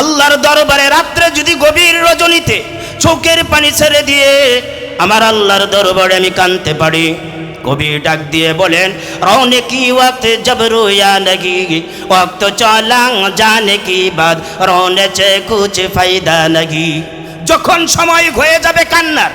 আল্লাহর দরবারে রাত্রে যদি গভীর রজনীতে চোখের পানি ছেড়ে দিয়ে আমার আল্লাহর দরবারে আমি কানতে পারি, কবি ডাক দিয়ে বলেন, রওনে কি ওয়াক্ত জব রোয়া নগি ওয়াক্ত চলাং জানে কি বাদ? রওনে চে কুছ ফায়দা নগি যখন সময় হয়ে যাবে কান্নার,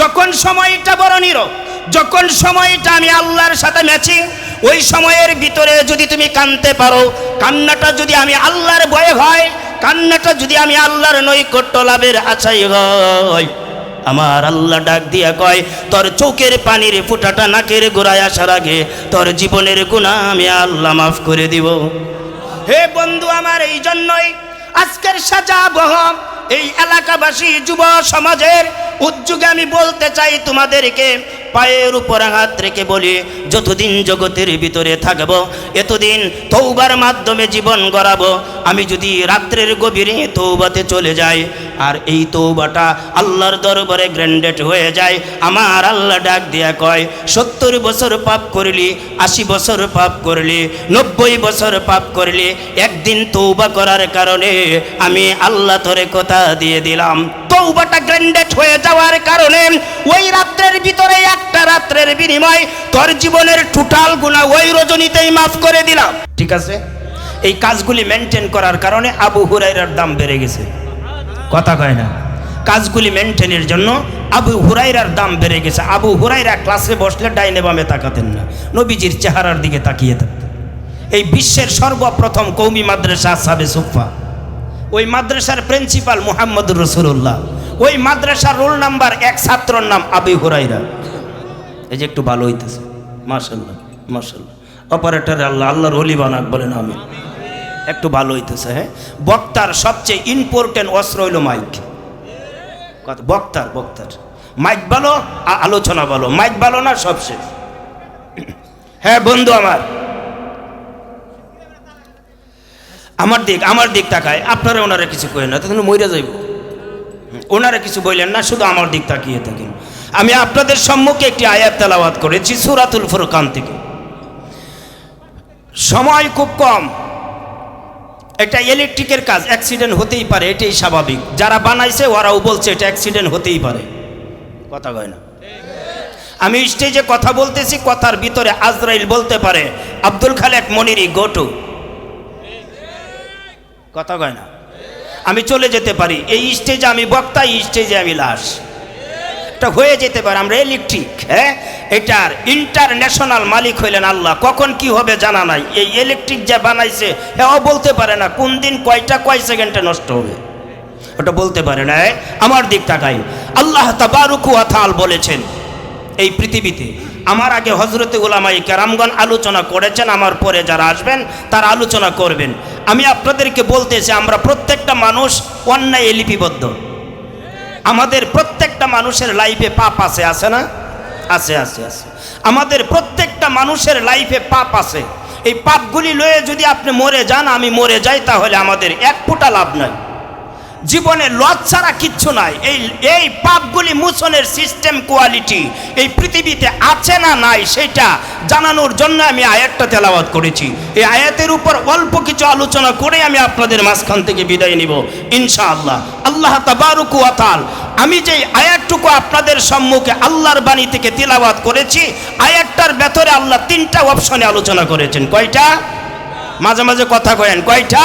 যখন সময়টা বড় নীরব, যখন সময়টা আমি আল্লাহর সাথে ম্যাচিং ওই সময়ের ভিতরে যদি তুমি কানতে পারো, কান্নাটা যদি আমি আল্লাহর ভয়ে হয় কান্নাটা যদি আমি আল্লাহর নৈকট্য লাভের আছাই হয়, আমার আল্লাহ ডাক দিয়া কয়, তোর চোখের পানির ফুটাটা নাকের গোড়ায় আসার আগে তোর জীবনের গুণা আমি আল্লাহ মাফ করে দিব। হে বন্ধু আমার এই জন্যই আজকের সাজা বহম এই এলাকাবাসী যুব সমাজের উদ্যোগে আমি বলতে চাই তোমাদেরকে, পায়ের উপর হাত রেখে বলি, যতদিন জগতের ভিতরে থাকব, এতদিন তৌবার মাধ্যমে জীবন গড়াবো, আমি যদি রাত্রের গভীরে তৌবাতে চলে যাই, আর এই তৌবাটা আল্লাহর দরবারে গ্র্যান্ডেড হয়ে যায়, আমার আল্লাহ ডাক দিয়া কয়, সত্তর বছর পাপ করলি, আশি বছর পাপ করলি, নব্বই বছর পাপ করলি, একদিন তৌবা করার কারণে আমি আল্লাহ তোরে কথা দিয়ে দিলাম। তৌবাটা গ্র্যান্ডেড হয়ে যাওয়ার কারণে ওই রাত্রের ভিতরে একটা রাত্রের বিনিময় তোর জীবনের টোটাল গুণা ওই রজনীতেই মাফ করে দিলাম। ঠিক আছে? এই কাজগুলি মেনটেন করার কারণে আবু হুরাইরার দাম বেড়ে গেছে। কথা কয় না। কাজগুলি মেনটেনের জন্য আবু হুরাইরার দাম বেড়ে গেছে। আবু হুরাইরা ক্লাসে বসলে ডাইনে বামে তাকাতেন না। নবীজির চেহারার দিকে তাকিয়ে থাকতেন। এই বিশ্বের সর্বপ্রথম কৌমি মাদ্রাসা সাবে সুফা ওই মাদ্রাসার প্রিন্সিপাল মুহাম্মদুর রসুল্লাহ ওই মাদ্রাসার রোল নাম্বার এক ছাত্রর নাম আবি হুরাইরা এই যে একটু ভালো হইতেছে। মার্শাল্লাহ মার্শাল্লাহ অপারেটর আল্লাহ, আল্লাহর অলি বানাক বলেন আমি একটু ভালো হইতেছে হ্যাঁ? বক্তার সবচেয়ে ইম্পর্টেন্ট অস্ত্র হইল মাইক বক্তার বক্তার। মাইক ভালো আলোচনা ভালো। মাইক ভালো না সব শেষ হ্যাঁ বন্ধু আমার। আমার দিক আমার দিক তাকায়। আপনারা ওনারা কিছু করেন না, তখন মইরা যাইব। ওনারা কিছু বললেন না, শুধু আমার দিক তাকিয়ে থাকেন। আমি আপনাদের সম্মুখে একটি আয়াত তেলাওয়াত করেছি সুরাতুল ফুরকান থেকে। সময় খুব কম। এটা ইলেকট্রিকের কাজ, অ্যাক্সিডেন্ট হতেই পারে, এটাই স্বাভাবিক। যারা বানাইছে, ওরাও বলছে এটা অ্যাক্সিডেন্ট হতেই পারে। কথা কয় না। আমি স্টেজে কথা বলতেছি, কথার ভিতরে আজরাইল বলতে পারে, আব্দুল খালেক মনিরি গোটু। কথা কয় না। আমি চলে যেতে পারি। এই স্টেজে আমি বক্তা, এই স্টেজে আমি লাশ। এটা হয়ে যেতে পারে, আমরা ইলেকট্রিক হ্যাঁ? এটার ইন্টারন্যাশনাল মালিক হইলেন আল্লাহ। কখন কি হবে জানা নাই। এই ইলেকট্রিক যে বানাইছে হ্যাঁ বলতে পারে না, কোন দিন কয়টা, কয় সেকেন্ডে নষ্ট হবে। ওটা বলতে পারে না আমার দিক তাকাই। আল্লাহ তাবারুকু আথাল বলেছেন, এই পৃথিবীতে আমার আগে হজরতে গোলামাই কেরামগণ আলোচনা করেছেন, আমার পরে যারা আসবেন, তারা আলোচনা করবেন। আমি আপনাদেরকে বলতেছি আমরা প্রত্যেকটা মানুষ অন্যায় লিপিবদ্ধ। আমাদের প্রত্যেকটা মানুষের লাইফে পাপ আছে আছে না? আছে আছে আছে। আমাদের প্রত্যেকটা মানুষের লাইফে পাপ আছে। এই পাপগুলি লয়ে যদি আপনি মরে যান, আমি মরে যাই, তাহলে আমাদের এক ফোঁটা লাভ নাই। জীবনে লজ ছাড়া কিচ্ছু নাই। এই এই পাপগুলি মোচনের সিস্টেম কোয়ালিটি এই পৃথিবীতে আছে না নাই সেটা জানানোর জন্য আমি আয়াতটা তেলাওয়াত করেছি। এই আয়াতের উপর অল্প কিছু আলোচনা করে আমি আপনাদের মাঝখান থেকে বিদায় নিব, ইনশাআল্লাহ। আল্লাহ তাবারুকু আতাল আমি যে আয়াতটুকু আপনাদের সম্মুখে আল্লাহর বাণী থেকে তিলাওয়াত করেছি, আয়াতটার ভেতরে আল্লাহ তিনটা অপশনে আলোচনা করেছেন। কয়টা? মাঝে মাঝে কথা কয়েন। কয়টা?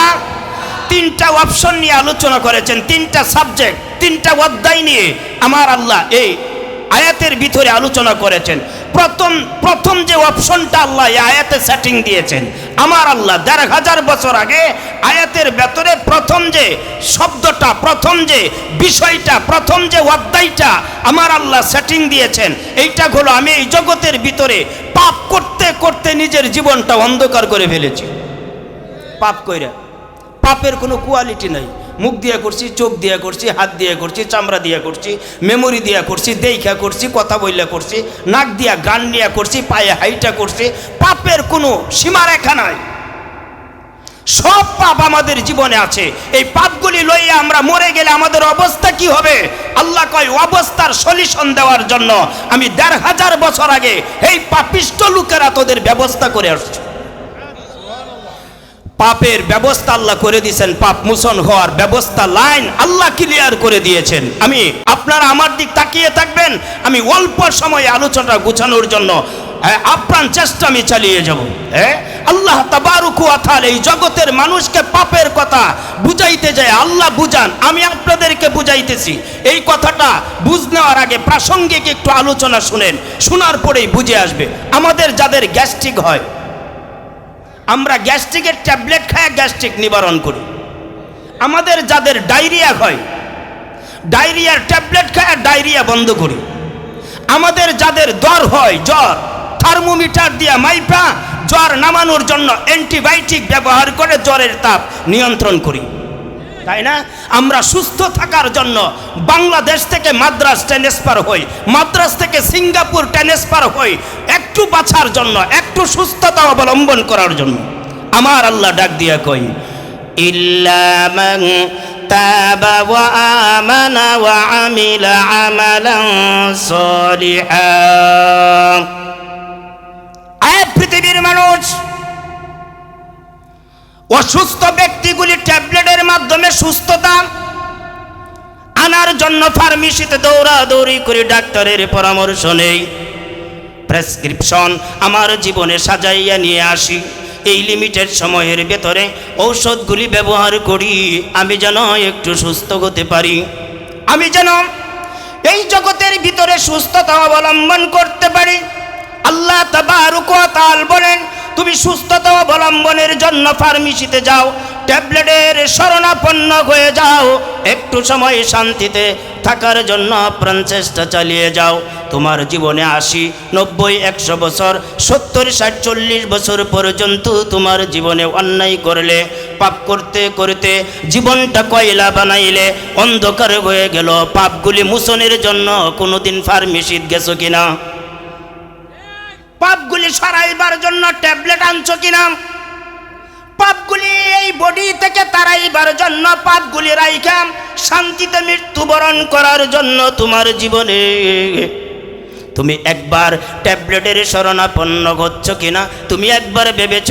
তিনটা অপশন নিয়ে আলোচনা করেছেন, তিনটা সাবজেক্ট তিনটা অধ্যায় নিয়ে আমার আল্লাহ এই আয়াতের ভিতরে আলোচনা করেছেন। প্রথম প্রথম যে অপশনটা আল্লাহ এই আয়াতে সেটিং দিয়েছেন, আমার আল্লাহ দেড় হাজার বছর আগে আয়াতের ভেতরে প্রথম যে শব্দটা, প্রথম যে বিষয়টা, প্রথম যে অধ্যায়টা আমার আল্লাহ সেটিং দিয়েছেন, এইটা হলো আমি এই জগতের ভিতরে পাপ করতে করতে নিজের জীবনটা অন্ধকার করে ফেলেছি। পাপ কইরা। পাপের কোনো কোয়ালিটি নাই। মুখ দিয়ে করছি, চোখ দিয়ে করছি, হাত দিয়ে করছি, চামড়া দিয়ে করছি মেমোরি দিয়া করছি দেখা করছি, কথা বললে করছি, নাক দিয়া গান নিয়ে করছি, পায়ে হাইটা করছি, পাপের কোনো সীমারেখা নাই। সব পাপ আমাদের জীবনে আছে। এই পাপগুলি লইয়া আমরা মরে গেলে আমাদের অবস্থা কি হবে? আল্লাহ কয়, অবস্থার সলিউশন দেওয়ার জন্য আমি দেড় হাজার বছর আগে এই পাপিষ্ট লোকেরা তোদের ব্যবস্থা করে আসছি। পাপের ব্যবস্থা আল্লাহ করে দিয়েছেন, পাপ মোচন হওয়ার ব্যবস্থা লাইন আল্লাহ ক্লিয়ার করে দিয়েছেন। আমি আপনারা আমার দিক তাকিয়ে থাকবেন, আমি অল্প সময়ে আলোচনা গুছানোর জন্য আপ্রাণ চেষ্টা আমি চালিয়ে যাব। হ্যাঁ আল্লাহ তাবারুকু আথাল এই জগতের মানুষকে পাপের কথা বুঝাইতে যায়, আল্লাহ বুঝান, আমি আপনাদেরকে বুঝাইতেছি। এই কথাটা বুঝ নেওয়ার আগে প্রাসঙ্গিক একটু আলোচনা শুনেন, শোনার পরেই বুঝে আসবে। আমাদের যাদের গ্যাস্ট্রিক হয় আমরা গ্যাস্ট্রিকের ট্যাবলেট খায় গ্যাস্ট্রিক নিবারণ করি। আমাদের যাদের ডায়রিয়া হয়, ডায়রিয়ার ট্যাবলেট খায় ডায়রিয়া বন্ধ করি। আমাদের যাদের জ্বর হয়, জ্বর, থার্মোমিটার দিয়া মাইপা, জ্বর নামানোর জন্য অ্যান্টিবায়োটিক ব্যবহার করে জ্বরের তাপ নিয়ন্ত্রণ করি। তাই না? আমরা সুস্থ থাকার জন্য বাংলাদেশ থেকে মাদ্রাস ট্রান্সফার হই, মাদ্রাস থেকে সিঙ্গাপুর ট্রান্সফার হই, একটু বাঁচার জন্য, একটু সুস্থতা অবলম্বন করার জন্য। আমার আল্লাহ ডাক দিয়া কই আমানা ওয়া আমিলা আমালান সলিহা। আয় পৃথিবীর মানুষ, অসুস্থ ব্যক্তিগুলি ট্যাবলেটের মাধ্যমে সুস্থতা আনার জন্য ফার্মেসিতে দৌড়াদৌড়ি করে ডাক্তারের পরামর্শ নেই। প্রেসক্রিপশন আমার জীবনে সাজাইয়া নিয়ে আসি। এই লিমিটেড সময়ের ভেতরে ঔষধগুলি ব্যবহার করি। আমি যেন একটু সুস্থ হতে পারি। আমি যেন এই জগতের ভিতরে সুস্থতা অবলম্বন করতে পারি। আল্লাহ তাবারুক ওয়া তাআল বলেন, তুমি সুস্থতা অবলম্বনের জন্য ফার্মেসিতে যাও। ট্যাবলেটের শরণাপন্ন হয়ে যাও। একটু সময় শান্তিতে থাকার জন্য প্রাণ চেষ্টা চালিয়ে যাও। তোমার জীবনে আশি, নব্বই, একশো বছর, সত্তর, ষাট, চল্লিশ বছর পর্যন্ত তোমার জীবনে অন্যায় করলে, পাপ করতে করতে জীবনটা কয়লা বানাইলে, অন্ধকার হয়ে গেল। পাপগুলি মোচনের জন্য কোনোদিন ফার্মেসিত গেছো কিনা? পাপগুলি সরাইবার জন্য ট্যাবলেট আনছো কিনা? পাপগুলি এই বডি থেকে তারাইবার জন্য পাপগুলি রাইখাম শান্তিতে মৃত্যুবরণ করার জন্য তোমার জীবনে। তুমি একবার ট্যাবলেটের শরণাপন্ন হচ্ছ কিনা? তুমি একবার ভেবেছ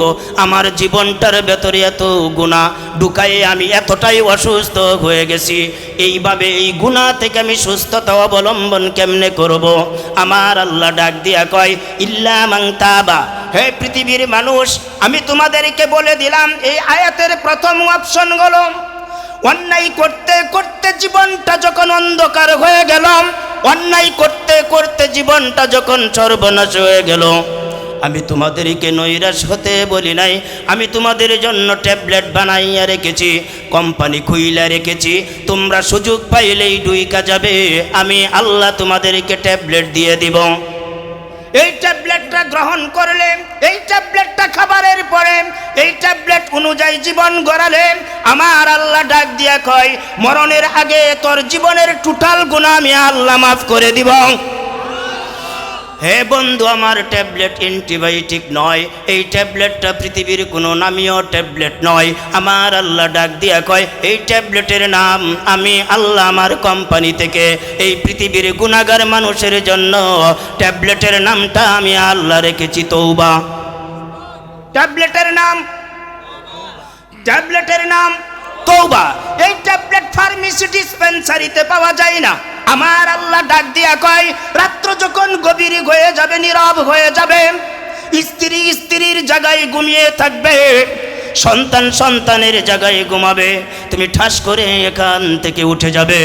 গো আমার জীবনটার ভেতরে এত গুণা ঢুকাই আমি এতটাই অসুস্থ হয়ে গেছি। এইভাবে এই গুণা থেকে আমি সুস্থতা অবলম্বন কেমনে করব? আমার আল্লাহ ডাক দিয়া কয়, ইল্লা মাং তাবা হে পৃথিবীর মানুষ, আমি তোমাদেরকে বলে দিলাম, এই আয়াতের প্রথম অপশন হলো অন্যায় করতে করতে জীবনটা যখন অন্ধকার হয়ে গেল, অন্যায় করতে করতে জীবনটা যখন সর্বনাশ হয়ে গেল। আমি তোমাদেরকে নৈরাশ হতে বলি নাই, আমি তোমাদের জন্য ট্যাবলেট বানাইয়া রেখেছি, কোম্পানি খুইলা রেখেছি, তোমরা সুযোগ পাইলেই ডুইকা যাবে আমি আল্লাহ তোমাদেরকে ট্যাবলেট দিয়ে দিব। এই ট্যাবলেটটা গ্রহণ করলে, এই ট্যাবলেটটা খাবারের পরে, এই ট্যাবলেট অনুযায়ী জীবন গড়ালে, আমার আল্লাহ ডাক দিয়া কয়, মরণের আগে তোর জীবনের টোটাল গুণা আমি আল্লাহ মাফ করে দিব। হে বন্ধু, আমার ট্যাবলেট অ্যান্টিবায়োটিক নয়। এই ট্যাবলেটটা পৃথিবীর কোনো নামীয় ট্যাবলেট নয়। আমার আল্লাহ ডাক দিয়া কয়, এই ট্যাবলেটের নাম আমি আল্লাহ আমার কোম্পানি থেকে। এই পৃথিবীর গুণাগার মানুষের জন্য ট্যাবলেটের নামটা আমি আল্লাহ রেখেছি তৌবা ট্যাবলেটের নাম? ট্যাবলেটের নাম? তৌবা এই ট্যাবলেট ফার্মেসি ডিসপেন্সারিতে পাওয়া যায় না। আমার আল্লাহ ডাক দিয়া কয়, রাত্র যখন গভীর হয়ে যাবে, নীরব হয়ে যাবে, স্ত্রী স্ত্রীর জায়গায় ঘুমিয়ে থাকবে, সন্তান সন্তানের জায়গায় ঘুমাবে, তুমি ঠাস করে এখান থেকে উঠে যাবে,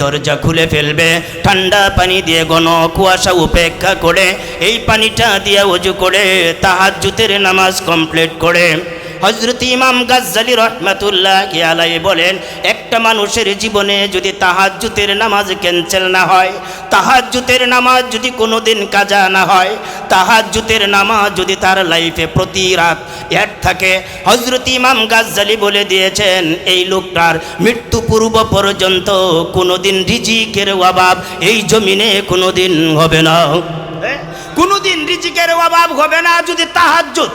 দরজা খুলে ফেলবে, ঠান্ডা পানি দিয়ে ঘন কুয়াশা উপেক্ষা করে, এই পানিটা দিয়ে উজু করে তাহাজ্জুতের নামাজ কমপ্লিট করে হজরত ইমাম গাজ্জালি রহমাতুল্লাহ আলাই বলেন, একটা মানুষের জীবনে যদি তাহাজ্জুতের নামাজ ক্যান্সেল না হয়, তাহাজ্জুতের নামাজ যদি কোনো দিন কাজা না হয়, তাহাজ্জুতের নামাজ যদি তার লাইফে প্রতি রাত অ্যাড থাকে হজরত ইমাম গাজ্জালি বলে দিয়েছেন, এই লোকটার মৃত্যু পূর্ব পর্যন্ত কোনো দিন রিজিকের অভাব এই জমিনে কোনো দিন হবে না। কোনোদিন রিজিকের অভাব হবে না যদি তাহাজ্জুদ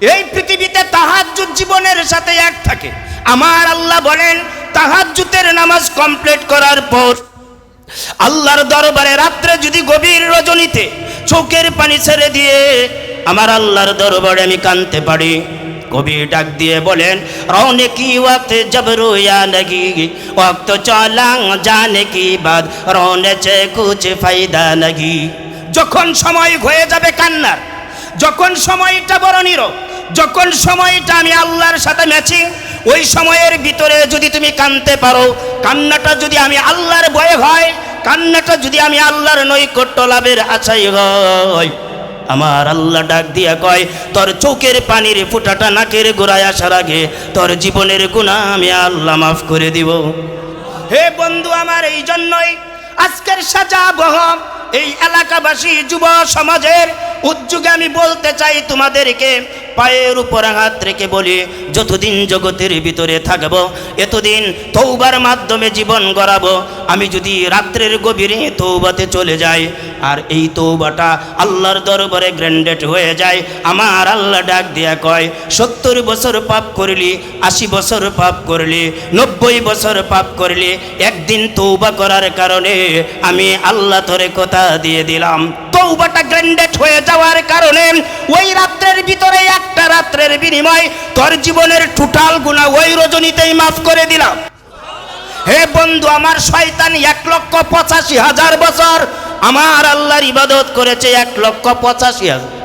এই পৃথিবীতে তাহাজ্জুদ জীবনের সাথে এক থাকে। আমার আল্লাহ বলেন, তাহাজ্জুদের নামাজ কমপ্লিট করার পর আল্লাহর দরবারে রাত্রে যদি গভীর রজনীতে চোখের পানি ছেড়ে দিয়ে আমার আল্লাহর দরবারে আমি কানতে পারি কবি ডাক দিয়ে বলেন, রওনে কি ওয়াক্ত জব রোয়া নগি ওয়াক্ত চলাং জানে কি বাদ? রওনে চে কুছ ফায়দা নগি যখন সময় হয়ে যাবে কান্নার, যখন সময়টা বড় নীরব যখন সময়টা আমি আল্লাহর সাথে ম্যাচিং ওই সময়ের ভিতরে যদি তুমি কানতে পারো, কান্নাটা যদি আমি আল্লাহর ভয়ে হয়, কান্নাটা যদি আমি আল্লাহর নৈকট্য লাভের আছাই হয়। আমার আল্লাহ ডাক দিয়া কয়, তোর চোখের পানির ফুটাটা নাকের গোড়ায় আসার আগে তোর জীবনের গুণা আমি আল্লাহ মাফ করে দিব। হে বন্ধু, আমার এই জন্যই আজকের সাজা বহম এই এলাকাবাসী যুব সমাজের উদ্যোগে আমি বলতে চাই তোমাদেরকে, পায়ের উপর হাত রেখে বলি, যতদিন জগতের ভিতরে থাকব, এতদিন তৌবার মাধ্যমে জীবন গড়াবো, আমি যদি রাত্রের গভীরে তৌবাতে চলে যাই আর এই তৌবাটা আল্লাহর দরবারে গ্র্যান্ডেড হয়ে যায়। আমার আল্লাহ ডাক দিয়া কয়, সত্তর বছর পাপ করলি, আশি বছর পাপ করলি, নব্বই বছর পাপ করলি, একদিন তৌবা করার কারণে আমি আল্লাহ তোরে কথা দিয়ে দিলাম। তৌবাটা গ্র্যান্ডেড হয়ে যাওয়ার কারণে ওই রাত্রের ভিতরে একটা রাত্রের বিনিময় তোর জীবনের টোটাল গুণা ওই রজনীতেই মাফ করে দিলাম। হে বন্ধু, আমার শয়তান এক লক্ষ পঁচাশি হাজার বছর আমার আল্লাহর ইবাদত করেছে এক লক্ষ পঁচাশি হাজার।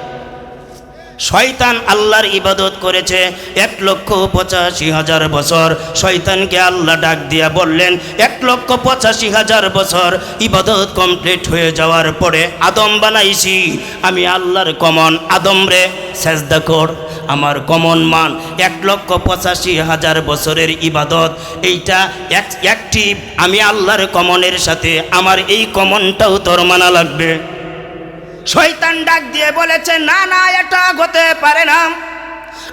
শয়তান আল্লাহর ইবাদত করেছে এক লক্ষ পঁচাশি হাজার বছর। শয়তানকে আল্লাহ ডাক দিয়া বললেন, এক লক্ষ পঁচাশি হাজার বছর ইবাদত কমপ্লিট হয়ে যাওয়ার পরে আদম বানাইছি। আমি আল্লাহর কমন আদম রে, সেজদা কর। আমার কমন মান এক লক্ষ পঁচাশি হাজার বছরের ইবাদত। এইটা এক, একটি, আমি আল্লাহর কমনের সাথে আমার এই কমনটাও তোর মানা লাগবে। শয়তান ডাক দিয়ে বলেছে, না না, এটা হতে পারে না।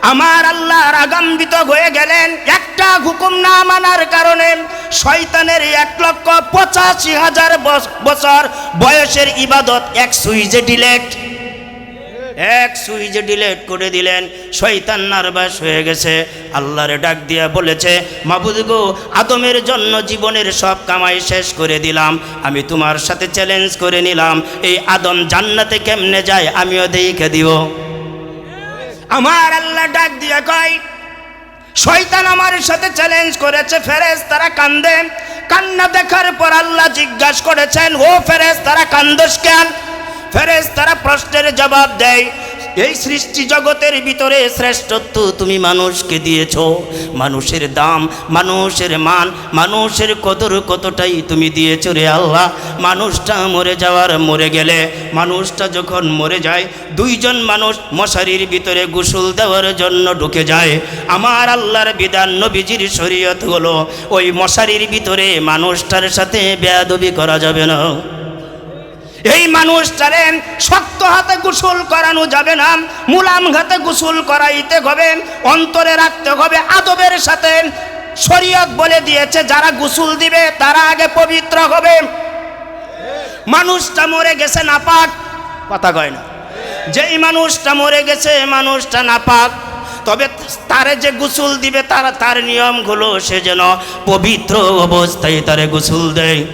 আমার আল্লাহ রাগাম্বিত হয়ে গেলেন, একটা হুকুম না মানার কারণে শয়তানের এক লক্ষ পঁচাশি হাজার বছর বয়সের ইবাদত এক সুইজে ডিলেট। এক সুইজে ডিলেট করে দিলেন, শয়তান নার্ভাস হয়ে গেছে। আল্লাহরে ডাক দিয়া বলেছে, মাবুদ গো, আদমের জন্য জীবনের সব কামাই শেষ করে দিলাম। আমি তোমার সাথে চ্যালেঞ্জ করে নিলাম। এই আদম জান্নাতে কেমনে যায় আমিও দেখে দিব। আমার আল্লাহ ডাক দিয়া কয়, শয়তান আমার সাথে চ্যালেঞ্জ করেছে ফেরেজ তারা কান্দে। কান্না দেখার পর আল্লাহ জিজ্ঞাসা করেছেন, ও ফেরেজ তারা কান্দস কেন? ফেরেজ তারা প্রশ্নের জবাব দেয়, এই সৃষ্টি জগতের ভিতরে শ্রেষ্ঠত্ব তুমি মানুষকে দিয়েছ। মানুষের দাম, মানুষের মান, মানুষের কদর কতটাই তুমি দিয়েছ রে আল্লাহ? মানুষটা মরে যাওয়ার, মরে গেলে মানুষটা যখন মরে যায়, দুইজন মানুষ মশারির ভিতরে গোসল দেওয়ার জন্য ঢুকে যায়। আমার আল্লাহর বিধান নবীজির শরীয়ত হলো ওই মশারির ভিতরে মানুষটার সাথে বেয়াদবি করা যাবে না। এই মানুষটারে শক্ত হাতে গোসল করানো যাবে না, মুলাম হাতে গোসল করাইতে হবে, অন্তরে রাখতে হবে আদবের সাথে। শরীয়ত বলে দিয়েছে, যারা গোসল দিবে তারা আগে পবিত্র হবে। মানুষটা মরে গেছে নাপাক, কথা কয় না। যেই মানুষটা মরে গেছে মানুষটা নাপাক। তবে তারে যে গোসল দিবে তারা, তার নিয়মগুলো সে যেন পবিত্র অবস্থায় তারে গোসল দেয়।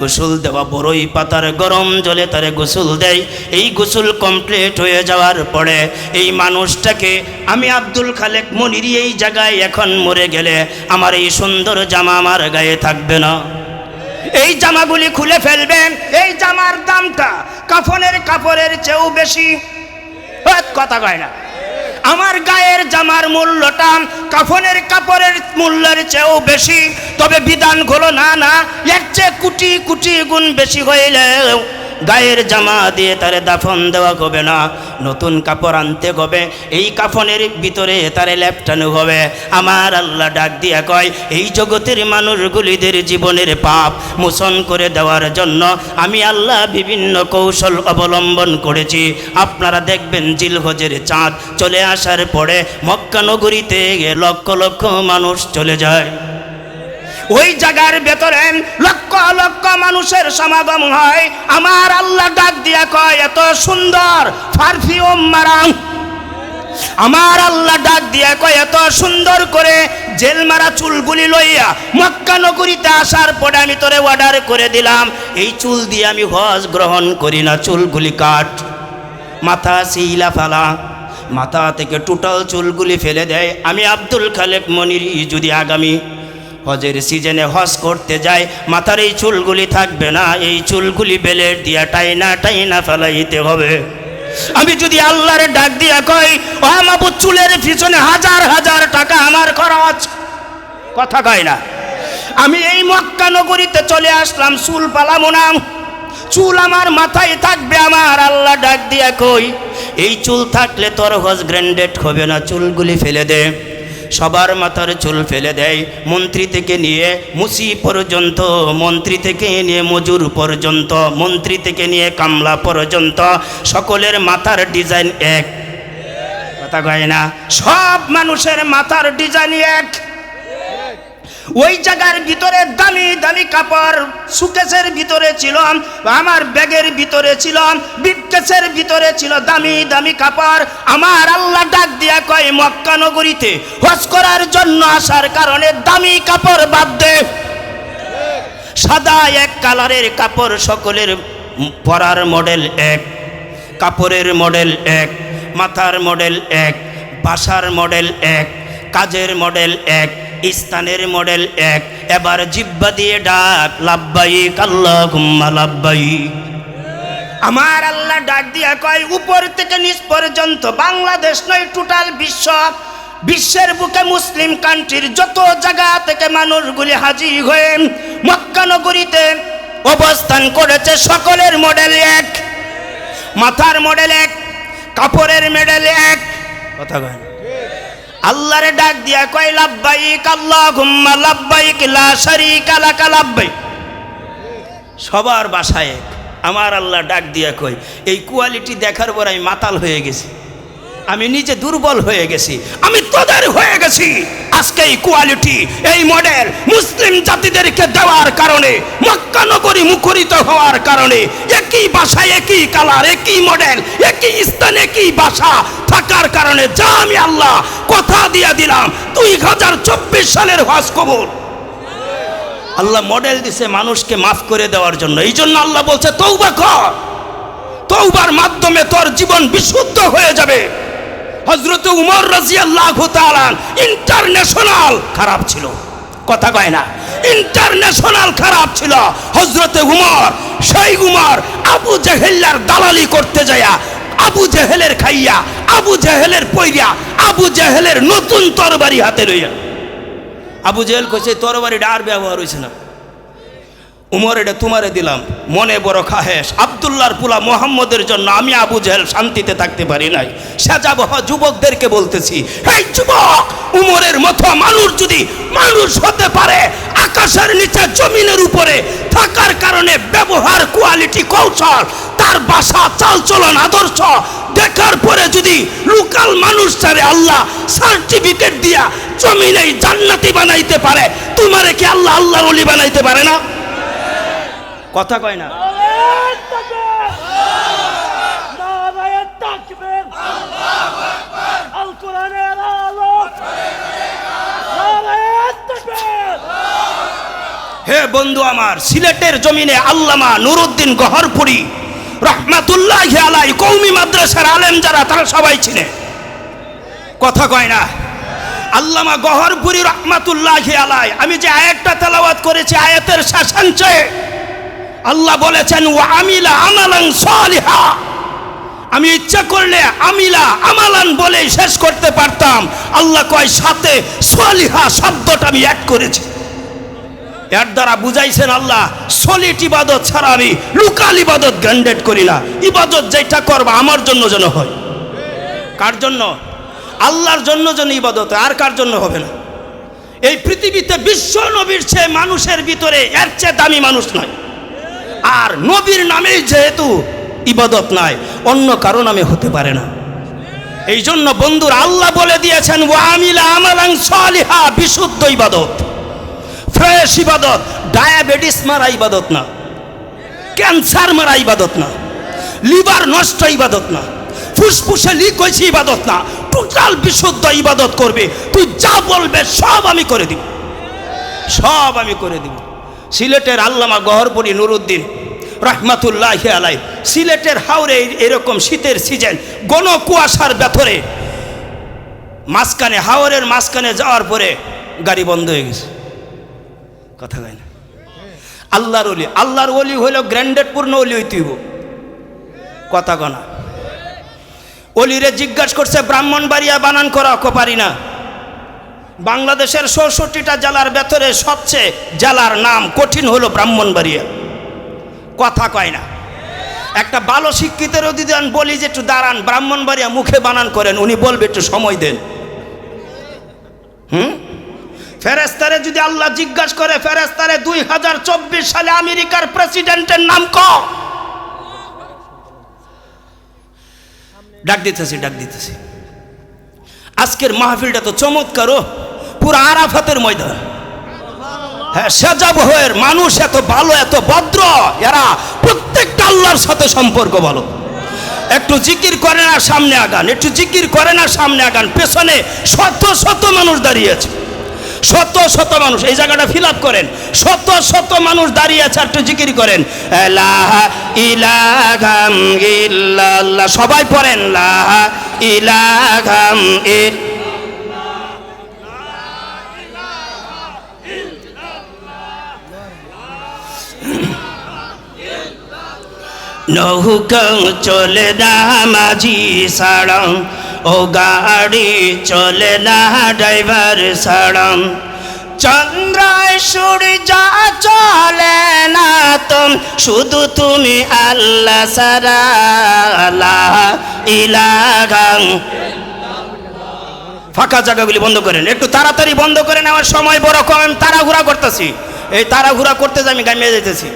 গোসল দেওয়া বড়ই পাতার গরম জলে তারে গোসল দেয়। এই গোসল কমপ্লিট হয়ে যাওয়ার পরে এই মানুষটাকে আমি আব্দুল খালেক মনির এই জায়গায় এখন মরে গেলে আমার এই সুন্দর জামা আমার গায়ে থাকবে না। এই জামাগুলি খুলে ফেলবেন, এই জামার দামটা কাফনের কাপড়ের চেয়েও বেশি। কথা কয় না। আমার গায়ের জামার মূল্যটা কাফনের কাপড়ের মূল্যের চেয়েও বেশি। তবে বিধান হলো না না, এর চেয়ে কুটি কুটি গুণ বেশি হইলেও গায়ের জামা দিয়ে তারে দাফন দেওয়া হবে না। নতুন কাপড় আনতে হবে। এই কাফনের ভিতরে তারে লেপটানো হবে। আমার আল্লাহ ডাক দিয়া কয়, এই জগতের মানুষগুলিদের জীবনের পাপ মোচন করে দেওয়ার জন্য আমি আল্লাহ বিভিন্ন কৌশল অবলম্বন করেছি। আপনারা দেখবেন জিলহজের চাঁদ চলে আসার পরে মক্কা নগরীতে লক্ষ লক্ষ মানুষ চলে যায়। ওই জায়গার ভেতরে লক্ষ লক্ষ মানুষের সমাগম হয়। আমার আল্লাহ ডাক দিয়া কয়, এত সুন্দর পারফিউম মারাং আমার আল্লাহ ডাক দিয়া কয়, এত সুন্দর করে জেল মারা চুলগুলি লইয়া মক্কা নগরীতে আসার পরে আমি তোরে অর্ডার করে দিলাম। এই চুল দিয়ে আমি হজ গ্রহণ করি না, চুলগুলি কাট মাথা শিলা ফালা। মাথা থেকে টোটাল চুলগুলি ফেলে দেয়। আমি আব্দুল খালেক মনির যদি আগামী হজের সিজনে হজ করতে যায়, মাথার এই চুলগুলি থাকবে না, এই চুলগুলি বেলের দিয়া টাইনা টাইনা ফেলাইতে হবে। আমি যদি আল্লাহরে ডাক দিয়া কই, ও চুলের পিছনে হাজার হাজার টাকা আমার খরচ, কথা কয় না। আমি এই মক্কা নগরীতে চলে আসলাম, চুল পালামো না। চুল আমার মাথায় থাকবে, আমার আল্লাহ ডাক দিয়া কই, এই চুল থাকলে তোর হজ গ্র্যান্ডেড হবে না, চুলগুলি ফেলে দে। সবার মাথার চুল ফেলে দেয়। মন্ত্রী থেকে নিয়ে মুসি পর্যন্ত, মন্ত্রী থেকে নিয়ে মজুর পর্যন্ত, মন্ত্রী থেকে নিয়ে কামলা পর্যন্ত, সকলের মাথার ডিজাইন এক। কথা কয় না? সব মানুষের মাথার ডিজাইন এক। ওই জায়গার ভিতরে দামি দামি কাপড় সুকেশের ভিতরে ছিল, আমার ব্যাগের ভিতরে ছিল বিটকেসের ভিতরে ছিল দামি দামি কাপড়। আমার আল্লাহ ডাক দিয়া কয়, মক্কা নগরীতে হজ করার জন্য আসার কারণে দামি কাপড় বাদ দে। সাদা এক কালারের কাপড় সকলের পরার মডেল এক, কাপড়ের মডেল এক, মাথার মডেল এক, বাসার মডেল এক, কাজের মডেল এক স্থানের মডেল এক। এবার জিব্বা দিয়ে ডাক লাভবাইক আল্লাহ গুম্মা লাভবাইক আমার আল্লাহ ডাক দিয়া কয়, উপর থেকে নিচ পর্যন্ত, বাংলাদেশ নয় টোটাল বিশ্ব। বিশ্বের বুকে মুসলিম কান্ট্রির যত জায়গা থেকে মানুষগুলি হাজির হয়ে মক্কা নগরীতে অবস্থান করেছে, সকলের মডেল এক। মাথার মডেল এক, কাপড়ের মডেল এক। কথা কয়। আল্লাহরে ডাক দিয়া কয় লাভবাইক কাল্লা ঘুম্মা লাভবাইক লা শারিকা লাকা লাভবাইক সবার বাসায়। আমার আল্লাহ ডাক দিয়া কই এই কোয়ালিটি দেখার পর আমি মাতাল হয়ে গেছি। আমি নিজে দুর্বল হয়ে গেছি। আমি তোদের হয়ে গেছি। আজকে এই কোয়ালিটি এই মডেল মুসলিম জাতিদেরকে দেওয়ার কারণে, মক্কা নগরী মুখরিত হওয়ার কারণে, একই বাসায় একই কালার একই মডেল একই স্থান, একই বাসা থাকার কারণে যা আমি আল্লাহ কথা দিয়ে দিলাম, দুই হাজার চব্বিশ সালের হজ কবর আল্লাহ মডেল দিছে মানুষকে মাফ করে দেওয়ার জন্য। এই জন্য আল্লাহ বলছে তৌবা কর। তৌবার মাধ্যমে তোর জীবন বিশুদ্ধ হয়ে যাবে। হজরত উমর রাজি আল্লাহ ইন্টারন্যাশনাল খারাপ ছিল। কথা কয় না। ইন্টারন্যাশনাল খারাপ ছিল। হজরতে উমর, সেই উমর আবু জাহেল্লার দালালি করতে যায়া, আবু জাহেলের খাইয়া, আবু জাহেলের পইয়া আবু জাহেলের নতুন তরবারি হাতে লইয়া। আবু জেহেল কইছে, তরবারিটা আর ব্যবহার হয়েছে না। উমর, এটা তোমারে দিলাম। মনে বড় খাহেস আবদুল্লাহর পুলা মোহাম্মদের জন্য আমি আবু জেহেল শান্তিতে থাকতে পারি নাই। সাজাবহ যুবকদেরকে বলতেছি যুবক, উমরের মতো মানুষ যদি মানুষ হতে পারে, আকাশের নিচে জমিনের উপরে থাকার কারণে ব্যবহার, কোয়ালিটি, কৌশল, তার বাসা, চালচলন, আদর্শ, দেখার পরে যদি লোকাল মানুষ ছাড়ে আল্লাহ সার্টিফিকেট দিয়া জমিনেই জান্নাতি বানাইতে পারে, তোমারে কি আল্লাহ আল্লাহর অলি বানাইতে পারে না? কথা কয় না। হে বন্ধু আমার, সিলেটের জমিনে আল্লামা নুরুদ্দিন গহরপুরি রহমাতুল্লাহ আলাই কৌমি মাদ্রাসার আলেম যারা, তারা সবাই ছিলেন কথা কয় না? আল্লামা গহরপুরি রহমাতুল্লাহ আলাই আমি যে আয়াতটা তেলাওয়াত করেছি, আয়াতের শাসাঞ্চে আল্লাহ বলেছেন ও আমিলা আমালান সালিহা। আমি ইচ্ছা করলে আমিলা আমালান বলে শেষ করতে পারতাম। আল্লাহ কয়, সাথে সলিহা শব্দটা আমি অ্যাড করেছি। এর দ্বারা বুঝাইছেন আল্লাহ সলিট ইবাদত ছাড়া আমি লুকাল ইবাদত গ্র্যান্ডেড করি না। ইবাদত যেটা করবা, আমার জন্য যেন হয়। কার জন্য? আল্লাহর জন্য যেন ইবাদত আর কার জন্য হবে না? এই পৃথিবীতে বিশ্ব নবীর চেয়ে মানুষের ভিতরে এর চেয়ে দামি মানুষ নয় আর নবীর নামেই যেহেতু ইবাদত নাই, অন্য কারও নামে হতে পারে না। এই জন্য বন্ধুর, আল্লাহ বলে দিয়েছেন ওয়ামিলা আমালাং সালিহা বিশুদ্ধ ইবাদত। ফ্রেশ ইবাদত। ডায়াবেটিস মারা ইবাদত না। ক্যান্সার মারা ইবাদত না। লিভার নষ্ট ইবাদত না। ফুসফুসে লিক হয়েছে ইবাদত না। টোটাল বিশুদ্ধ ইবাদত করবে। তুই যা বলবে সব আমি করে দিব। সব আমি করে দিব। সিলেটের আল্লামা গহরপুরি নুরুদ্দিন রহমাতুল্লাহ আলাই সিলেটের হাওরে এরকম শীতের সিজন গণ কুয়াশার ভেতরে মাঝখানে, হাওরের মাঝখানে যাওয়ার পরে গাড়ি বন্ধ হয়ে গেছে। কথা কয় না আল্লাহর অলি আল্লাহর অলি হইল গ্র্যান্ডেড পূর্ণ অলি হইতেইব কথা কনা অলিরে জিজ্ঞাসা করছে, ব্রাহ্মণবাড়িয়া বানান করা পারি না। বাংলাদেশের চৌষট্টিটা জেলার ভেতরে সবচেয়ে জেলার নাম কঠিন হলো ব্রাহ্মণবাড়িয়া। কথা কয় না। একটা ভালো শিক্ষিতের আমি বলি যে, একটু দাঁড়ান, ব্রাহ্মণবাড়িয়া মুখে বানান করেন, উনি বলবে একটু সময় দেন। হুম? যদি আল্লাহ জিজ্ঞাসা করে ফেরেস্তারে দুই হাজার চব্বিশ সালে আমেরিকার প্রেসিডেন্টের নাম ক। ডাক দিতেছি ডাক দিতেছি। আজকের মাহফিলটা তো চমৎকার পুরো আরাফাতের ময়দান। হ্যাঁ সেজাবহের মানুষ এত ভালো, এত ভদ্র। এরা প্রত্যেকটা আল্লাহর সাথে সম্পর্ক ভালো। একটু জিকির করে না, সামনে আগান। একটু জিকির করে না, সামনে আগান। পেছনে শত শত মানুষ দাঁড়িয়ে আছে। শত শত মানুষ, এই জায়গাটা ফিল করেন। শত শত মানুষ দাঁড়িয়ে আছে একটু জিকির করেন। সবাই পড়েন, লা ইলাহাম ইল নৌকা চলে না মাঝি সাড়ম ও গাড়ি চলে না ড্রাইভার সাড়ম চন্দ্রায় সূর্য চলে না তুম শুধু তুমি আল্লাহ সারা লা ইলাহাম। ফাঁকা জায়গাগুলি বন্ধ করেন একটু তাড়াতাড়ি বন্ধ করেন আমার সময় বড় কম, তাড়াহুড়া করতেছি। এই তাড়াহুড়া করতে যে আমি গামিয়ে যেতেছি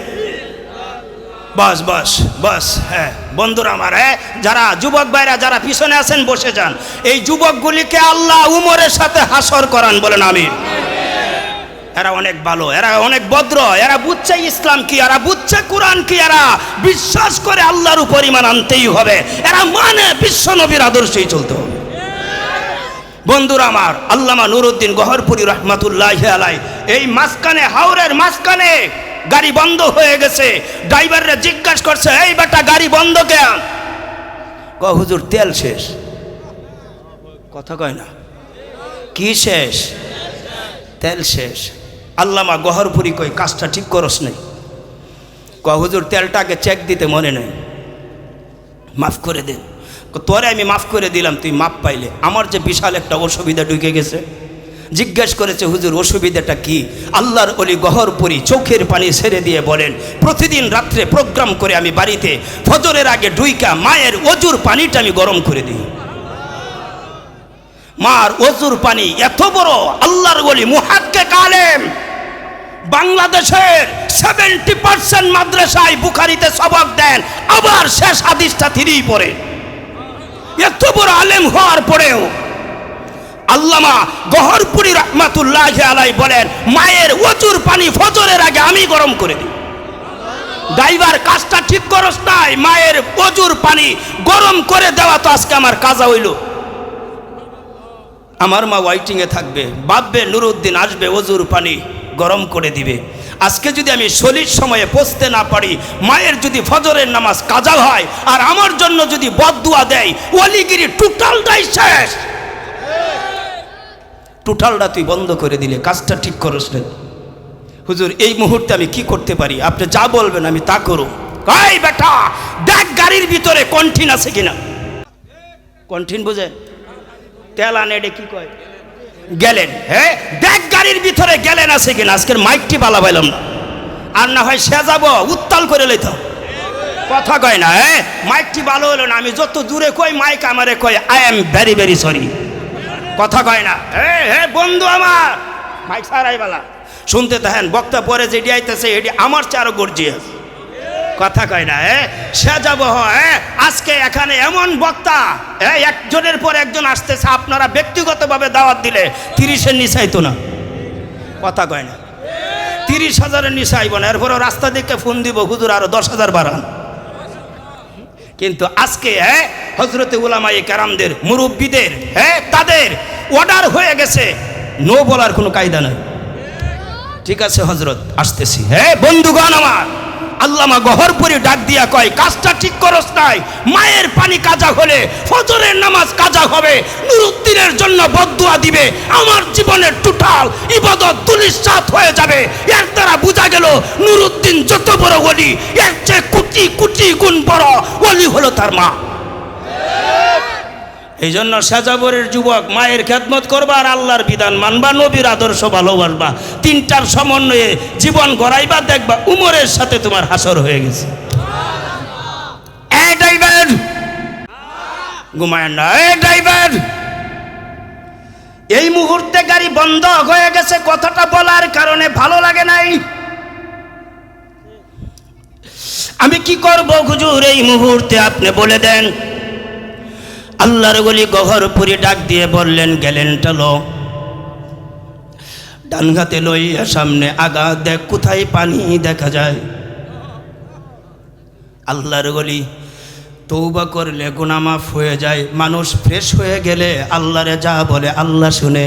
বস বস বস হ্যাঁ। বন্ধুরা আমার হ্যাঁ যারা যুবক ভাইরা, যারা পিছনে আছেন, বসে যান। এই যুবকগুলিকে আল্লাহ উমরের সাথে হাসর করান বলেন আমি এরা অনেক ভালো, এরা অনেক ভদ্র, এরা বুঝছে ইসলাম কি, এরা বুঝছে কোরআন কি, এরা বিশ্বাস করে আল্লাহর উপর ইমান আনতেই হবে। এরা মানে বিশ্ব নবীর আদর্শেই চলতে হবে। বন্ধুরা আমার, আল্লামা নুরুদ্দিন গহরপুরি রহমাতুল্লাহ আলাই এই মাঝখানে, হাওরের মাঝখানে গাড়ি বন্ধ হয়ে গেছে। ড্রাইভাররা জিজ্ঞাসা করছে, এই বেটা, গাড়ি বন্ধ কেন? ক হুজুর, তেল শেষ। কথা কয় না। কি শেষ? তেল শেষ। আল্লামা গহরপুরি কই কাজটা ঠিক করস নেই। ক হুজুর তেলটাকে চেক দিতে মনে নেই। মাফ করে দেন তোরে আমি মাফ করে দিলাম, তুই মাপ পাইলে। আমার যে বিশাল একটা অসুবিধা ঢুকে গেছে। জিজ্ঞেস করেছে, হুজুর, অসুবিধাটা কি? আল্লাহর অলি গহরপুরি চোখের পানি ছেড়ে দিয়ে বলেন, প্রতিদিন রাত্রে প্রোগ্রাম করে আমি বাড়িতে ফজরের আগে ডুইকা মায়ের অজুর পানিটা আমি গরম করে দিই। মার অজুর পানি এত বড়, আল্লাহর অলি মুহাক্কে কালেম। বাংলাদেশের সেভেন্টি পার্সেন্ট মাদ্রাসায় বুখারিতে সবক দেন, আবার শেষ হাদিসটা তিনিই পড়ে এত বড় আলেম হওয়ার পরেও আল্লামা গহরপুরি রহমাতুল্লাহ আলাই বলেন, মায়ের অচুর পানি ফজরের আগে আমি গরম করে দিই। ড্রাইভার, কাজটা ঠিক করস নাই, মায়ের অজুর পানি গরম করে দেওয়া তো আজকে আমার কাজা হইল। আমার মা ওয়াইটিংয়ে থাকবে, ভাববে নুরুদ্দিন আসবে, অজুর পানি গরম করে দিবে। আজকে যদি আমি সলির সময়ে পৌঁছতে না পারি, মায়ের যদি ফজরের নামাজ কাজা হয়, আর আমার জন্য যদি বদুয়া দেয়, অলিগিরি টোটালটাই শেষ। টোটালটা তুই বন্ধ করে দিলে, কাজটা ঠিক করস না। হুজুর, এই মুহূর্তে আমি কি করতে পারি? আপনি যা বলবেন, আমি তা করো এই বেটা, দেখ গাড়ির ভিতরে কন্ঠিন আছে কিনা। কন্ঠিন বুঝেন তেল আনে এটা কি কয়? গেলেন। হ্যাঁ দেখ গাড়ির ভিতরে গেলেন আছে কিনা। আজকের মাইকটি পালা পাইলাম না। আর না হয় সে যাব উত্তাল করে লইতাম কথা কয় না হ্যাঁ মাইকটি ভালো হলো না। আমি যত দূরে কই, মাইক আমারে কয় I am very very sorry কথা কয় না। হে হে বন্ধু আমার। মাইক সারাই বালা। শুনতে থাকেন বক্তা পরে যেটি আইতেছে এটি আমার চেয়ে আরও গর্জিয়াস কথা কয় না হ্যাঁ সে যাব হ্যাঁ আজকে এখানে এমন বক্তা হ্যাঁ একজনের পর একজন আসতেছে আপনারা ব্যক্তিগতভাবে দাওয়াত দিলে তিরিশের নিচাইতো না। কথা কয় না তিরিশ হাজারের নিচে আইব না এরপরে রাস্তা দিকে ফোন দিব হুজুর আরও দশ হাজার বাড়ান। কিন্তু আজকে হ্যাঁ হজরতে উলামাই কারামদের মুরব্বীদের হ্যাঁ তাদের অর্ডার হয়ে গেছে। নো বলার কোনো কায়দা নাই। ঠিক আছে হজরত আসতেছি। হ্যাঁ বন্ধুগণ আমার আল্লামা গহরপুরে ডাক দিয়া কয়, কাজটা ঠিক করস নাই। মায়ের পানি কাজা হলে ফজরের নামাজ কাজা হবে। নুরুদ্দিনের জন্য বদুয়া দিবে। আমার জীবনের টোটাল ইবাদত দুলিশাত হয়ে যাবে। এর দ্বারা বোঝা গেল, নুরুদ্দিন যত বড় ওলি, এর চেয়ে কুটি কুটি গুণ বড় ওলি হলো তার মা। এই জন্য সাজাবরের যুবক মায়ের খেদমত করবা আর আল্লাহর বিধান মানবা নবীর আদর্শ ভালোবাসবা। তিনটার সমন্বয়ে জীবন গড়াইবা দেখবা উমরের সাথে তোমার হাসর হয়ে গেছে। এই ড্রাইভার! ঘুমায় না। এই ড্রাইভার! এই মুহূর্তে গাড়ি বন্ধ হয়ে গেছে কথাটা বলার কারণে ভালো লাগে নাই। আমি কি করব হুজুর? এই মুহূর্তে আপনি বলে দেন আল্লাহর গলি গহরপুরি ডাক দিয়ে বললেন, গেলেন টালো। ডান হাতে লইয়া সামনে আগা দেখ, কোথায় পানি দেখা যায়। আল্লাহর গলি তৌবা করলে গুনামাফ হয়ে যায়। মানুষ ফ্রেশ হয়ে গেলে আল্লাহরে যা বলে আল্লাহ শুনে।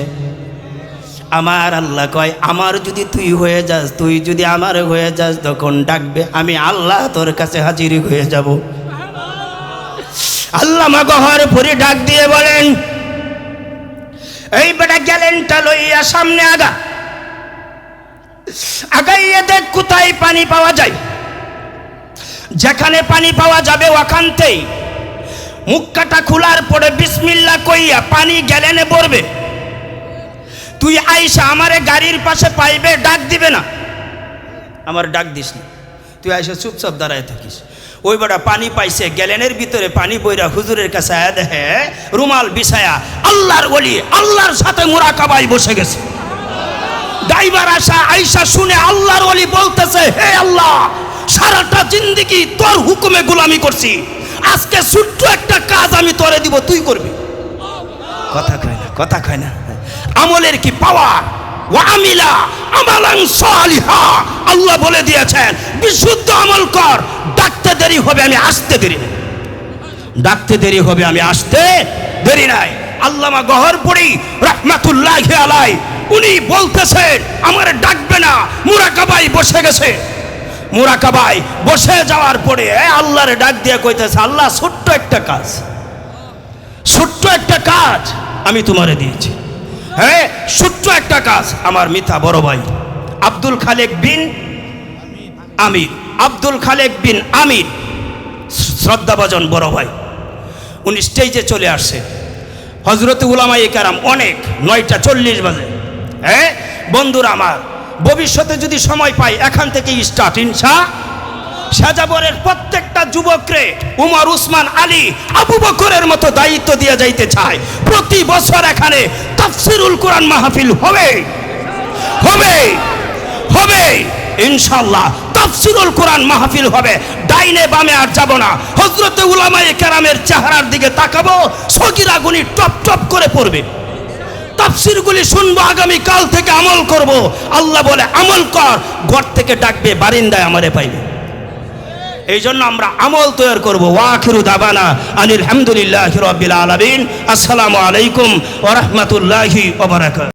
আমার আল্লাহ কয়, আমার যদি তুই হয়ে যাস, তুই যদি আমার হয়ে যাস, তখন ডাকবে, আমি আল্লাহ তোর কাছে হাজির হয়ে যাব। আল্লাহ গহর ভরে ডাক দিয়ে বলেন, এই বেটা গ্যালেনটা লইয়া সামনে আগা। আগাইয়ে দেখ কোথায় পানি পাওয়া যায়। যেখানে পানি পাওয়া যাবে ওখানতেই। মুক্কাটা খোলার পরে বিসমিল্লা কইয়া পানি গ্যালেনে পড়বে তুই আইসা আমারে গাড়ির পাশে পাইবে, ডাক দিবে না। আমার ডাক দিস না। তুই আইসা চুপচাপ দাঁড়ায় থাকিস। ওই বেটা পানি পাইছে গ্যালেনের ভিতরে পানি বইরা হুজুরের কাছে আয়া দেখে, রুমাল বিছায়া আল্লাহর বলি আল্লাহর সাথে মোরাকাবাই বসে গেছে। ড্রাইভার আসা আইসা শুনে আল্লাহর ওলি বলতেছে, হে আল্লাহ, সারাটা জিন্দিগি তোর হুকুমে গোলামি করছি। আজকে ছোট্ট একটা কাজ আমি তোরে দিব, তুই করবি। কথা কয় না, কথা কয় না। আমলের কি পাওয়ার ওয়া আমিলা সালিহা। আল্লাহ বলে দিয়েছেন, বিশুদ্ধ আমল কর, ডাকতে দেরি হবে, আমি আসতে দেরি নাই। ডাকতে দেরি হবে, আমি আসতে দেরি নাই। আল্লামা গহরপুরি রহমাতুল্লাহ আলাই উনি বলতেছেন, আমার ডাকবে না মুরাকাবাই বসে গেছে। মুরাকাবাই বসে যাওয়ার পরে আল্লাহরে ডাক দিয়ে কইতেছে, আল্লাহ, ছোট্ট একটা কাজ। ছোট্ট একটা কাজ আমি তোমারে দিয়েছি। হ্যাঁ ছোট্ট একটা কাজ। আমার মিথা বড় ভাই, আব্দুল খালেক বিন আমির। আব্দুল খালেক বিন আমির, শ্রদ্ধাভাজন বড় ভাই। উনি স্টেজে চলে আসছে। হজরত উলামাই কারাম অনেক, নয়টা চল্লিশ বাজে। হ্যাঁ বন্ধুরা আমার, ভবিষ্যতে যদি সময় পাই, এখান থেকেই স্টার্ট ইনসা সাজাবরের প্রত্যেকটা যুবকরে উমর, উসমান, আলী, আবু বকরের মতো দায়িত্ব দিয়ে যাইতে চায়। প্রতি বছর এখানে তাফসিরুল কোরআন মাহফিল হবে। হবে। হবে। ইনশাল্লাহ তাফসিরুল কোরআন মাহফিল হবে। ডাইনে বামে আর যাব না। হজরতে উলামায়ে কেরামের চেহারার দিকে তাকাবো সগিরা গুনি টপ টপ করে পড়বে। তাফসিরগুলি শুনব আগামী কাল থেকে আমল করব। আল্লাহ বলে, আমল কর। ঘর থেকে ডাকবে, বারিন্দায় আমারে পাইবে। এই জন্য আমরা আমল তৈরি করব। ওয়াখিরু দাবানা আনিল হামদুলিল্লাহ রবিল আলমিন। আসসালামু আলাইকুম ওরহমতুল্লাহি ওবরাকাত